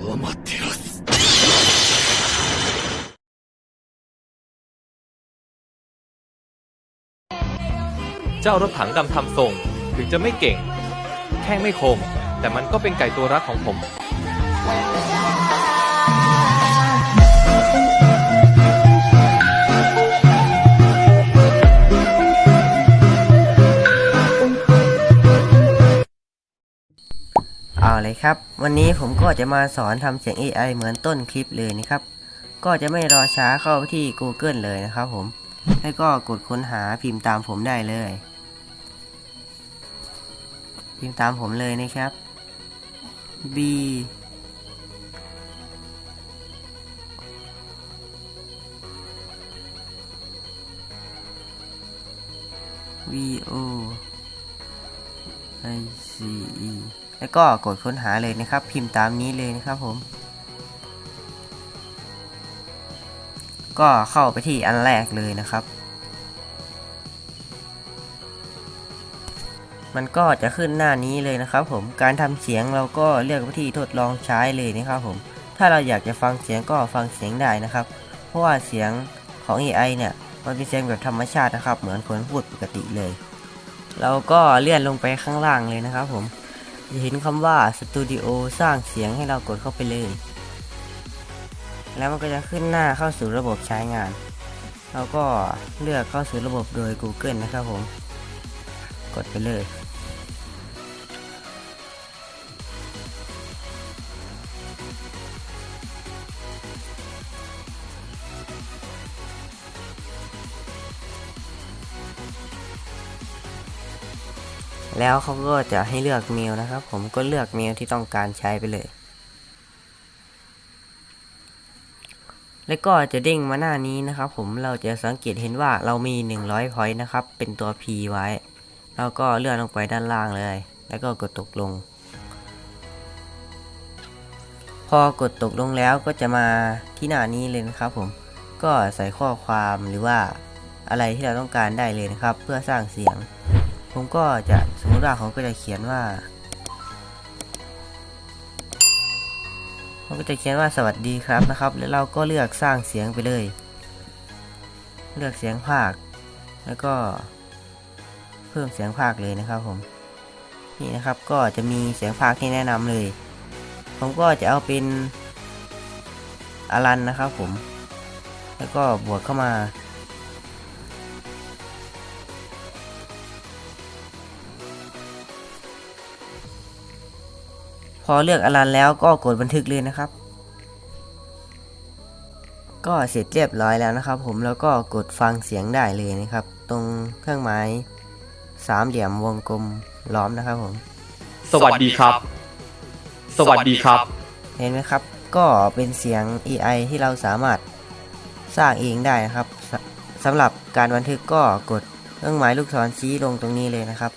アマテラス เจ้ารถถังดำทำทรง ถึงจะไม่เก่ง แข้งไม่คม แต่มันก็เป็นไก่ตัวรักของผม เอเลยครับ วันนี้ผมก็จะมาสอนทำเสียง AI เหมือนต้นคลิปเลยนะครับ ก็จะไม่รอช้าเข้าไปที่ Google เลยนะครับผมแล้วก็กดค้นหาพิมพ์ตามผมได้เลย พิมพ์ตามผมเลยนะครับ B V O I C E แล้วก็กดค้นหาเลยนะครับ พิมพ์ตามนี้เลยนะครับผม ก็เข้าไปที่อันแรกเลยนะครับ มันก็จะขึ้นหน้านี้เลยนะครับ ผมการทำเสียงเราก็เลือกวิธีทดลองใช้เลยนะครับผม ถ้าเราอยากจะฟังเสียงก็ฟังเสียงได้นะครับ เพราะว่าเสียงของ AI เนี่ยมันเป็นเสียงแบบธรรมชาตินะครับ เหมือนคนพูดปกติเลย เราก็เลื่อนลงไปข้างล่างเลยนะครับผม จะเห็นคำว่าสตูดิโอสร้างเสียงให้เรากดเข้าไปเลย แล้วมันก็จะขึ้นหน้าเข้าสู่ระบบใช้งาน เราก็เลือกเข้าสู่ระบบโดย Google นะครับผม กดไปเลย แล้วเขาก็จะให้เลือกเมลนะครับ ผมก็เลือกเมลที่ต้องการใช้ไปเลย แล้วก็จะเด้งมาหน้านี้นะครับ ผมเราจะสังเกตเห็นว่าเรามี 100 point นะครับ เป็นตัว P ไว้ แล้วก็เลื่อนลงไปด้านล่างเลย แล้วก็กดตกลง พอกดตกลงแล้วก็จะมาที่หน้านี้เลยนะครับ ผมก็ใส่ข้อความหรือว่าอะไรที่เราต้องการได้เลยนะครับ เพื่อสร้างเสียง ผมก็จะสมมติว่าผมก็จะเขียนว่าผมก็จะเขียนว่าสวัสดีครับนะครับ แล้วเราก็เลือกสร้างเสียงไปเลย เลือกเสียงภาค แล้วก็เพิ่มเสียงภาคเลยนะครับผมนี่นะครับก็จะมีเสียงภาคที่แนะนำเลย ผมก็จะเอาเป็นอารันนะครับผม แล้วก็บวกเข้ามา พอเลือกอลันแล้วก็กดบันทึกเลยนะครับ ก็เสร็จเรียบร้อยแล้วนะครับ ผมแล้วก็กดฟังเสียงได้เลยนะครับ ตรงเครื่องหมายสามเหลี่ยมวงกลมล้อมนะครับ ผม สวัสดีครับ สวัสดีครับ เห็นไหมครับ ก็เป็นเสียง AI ที่เราสามารถสร้างเองได้นะครับสสำหรับการบันทึกก็กดเครื่องหมายลูกศรชี้ลงตรงนี้เลยนะครับ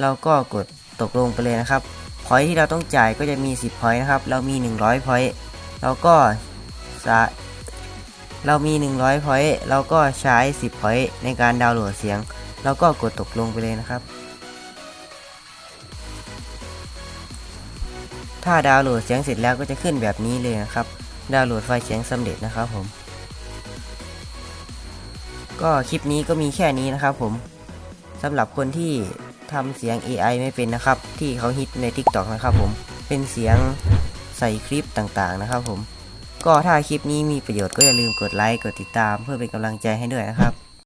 เราก็กดตกลงไปเลยนะครับ พอยที่เราต้องจ่ายก็จะมี 10พอยนะครับ เรามี 100พอยเราก็สะเรามี 100พอยเราก็ใช้ 10พอยในการดาวน์โหลดเสียง เราก็กดตกลงไปเลยนะครับ ถ้าดาวน์โหลดเสียงเสร็จแล้วก็จะขึ้นแบบนี้เลยนะครับ ดาวน์โหลดไฟล์เสียงสำเร็จนะครับผม ก็คลิปนี้ก็มีแค่นี้นะครับผมสำหรับคนที่ ทำเสียง AI ไม่เป็นนะครับ ที่เขาฮิตใน TikTok นะครับผมเป็นเสียงใส่คลิปต่างๆนะครับผม ก็ถ้าคลิปนี้มีประโยชน์ก็อย่าลืมกดไลค์กดติดตามเพื่อเป็นกำลังใจให้ด้วยนะครับ